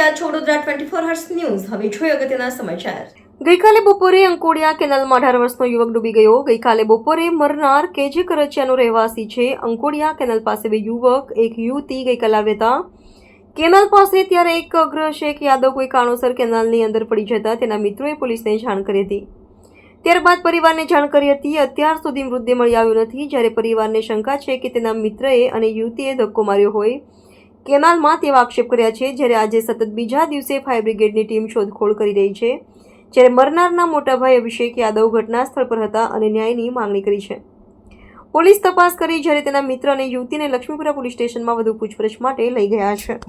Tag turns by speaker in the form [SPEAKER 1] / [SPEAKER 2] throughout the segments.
[SPEAKER 1] Twenty four hours news. હવે જોઈએ અગત્યના સમાચાર.
[SPEAKER 2] ગઈકાલે બપોરે અંકોડિયા કેનાલમાં અઢાર વર્ષનો યુવક ડૂબી ગયો. ગઈકાલે બપોરે મરનાર કેજે કરચિયાનો રહેવાસી છે. અંકોડિયા કેનાલ પાસે બે યુવક, એક યુવતી ગઈકાલે આવ્યા હતા. કેનાલ પાસે ત્યારે એક અગ્ર શેખ યાદવ કોઈ કારણોસર કેનાલની અંદર પડી જતા તેના મિત્રોએ પોલીસને જાણ કરી હતી. ત્યારબાદ પરિવારને જાણ કરી હતી. અત્યાર સુધી મૃતદેહ મળી આવ્યો નથી. જ્યારે પરિવારને શંકા છે કે તેના મિત્રએ અને યુવતીએ ધક્કો માર્યો હોય કેનાલમાં તેવા આક્ષેપ કર્યા છે જ્યારે આજે સતત બીજા દિવસે ફાયર બ્રિગેડની ટીમ શોધખોળ કરી રહી છે જ્યારે મરનારના મોટાભાઈ અભિષેક યાદવ ઘટના સ્થળ પર હતા અને ન્યાયની માંગણી કરી છે પોલીસ તપાસ કરી જ્યારે તેના મિત્ર અને યુવતીને લક્ષ્મીપુરા પોલીસ સ્ટેશનમાં વધુ પૂછપરછ માટે લઈ ગયા છે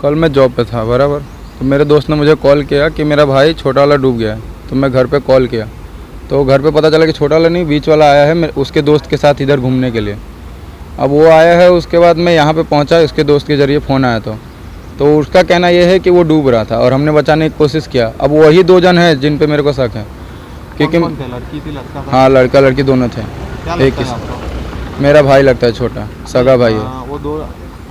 [SPEAKER 3] कल मैं जॉब पे था बराबर तो मेरे दोस्त ने मुझे कॉल किया कि मेरा भाई छोटा वाला डूब गया है तो मैं घर पे कॉल किया तो घर पे पता चला कि छोटा वाला नहीं बीच वाला आया है मेरे- उसके दोस्त के साथ इधर घूमने के लिए अब वो आया है उसके बाद मैं यहाँ पे पहुँचा उसके दोस्त के ज़रिए फ़ोन आया तो। तो उसका कहना ये है कि वो डूब रहा था और हमने बचाने की कोशिश किया। अब वही दो जन हैं जिन पे मेरे को शक है। क्योंकि
[SPEAKER 4] लड़की थी लड़का
[SPEAKER 3] हाँ लड़का लड़की दोनों थे। एक ही मेरा भाई लगता है छोटा सगा भाई है।
[SPEAKER 4] हाँ, वो दो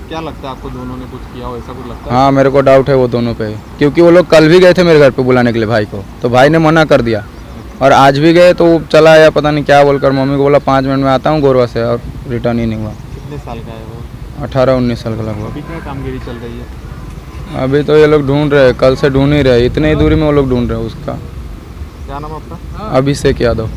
[SPEAKER 4] क्या लगता है आपको दोनों ने कुछ किया हो? ऐसा कुछ लगता है?
[SPEAKER 3] हाँ मेरे को डाउट है वो दोनों पे। क्योंकि वो लोग कल भी गए थे मेरे घर पे बुलाने के लिए भाई को। तो भाई ने मना कर दिया। और आज भी गए तो चला आया पता नहीं क्या बोलकर मम्मी को बोला पाँच मिनट में आता हूँ गोरवा से और रिटर्न ही नहीं हुआ।
[SPEAKER 4] कितने साल का है वो?
[SPEAKER 3] अठारह उन्नीस साल का लगभग।
[SPEAKER 4] अभी क्या कामगिरी चल रही है?
[SPEAKER 3] अभी तो ये लोग ढूंढ रहे हैं कल से ढूंढ ही रहे इतने इतनी ही दूरी में वो लोग ढूंढ रहे हैं उसका।
[SPEAKER 4] क्या नाम आपका?
[SPEAKER 3] अभिषेक यादव।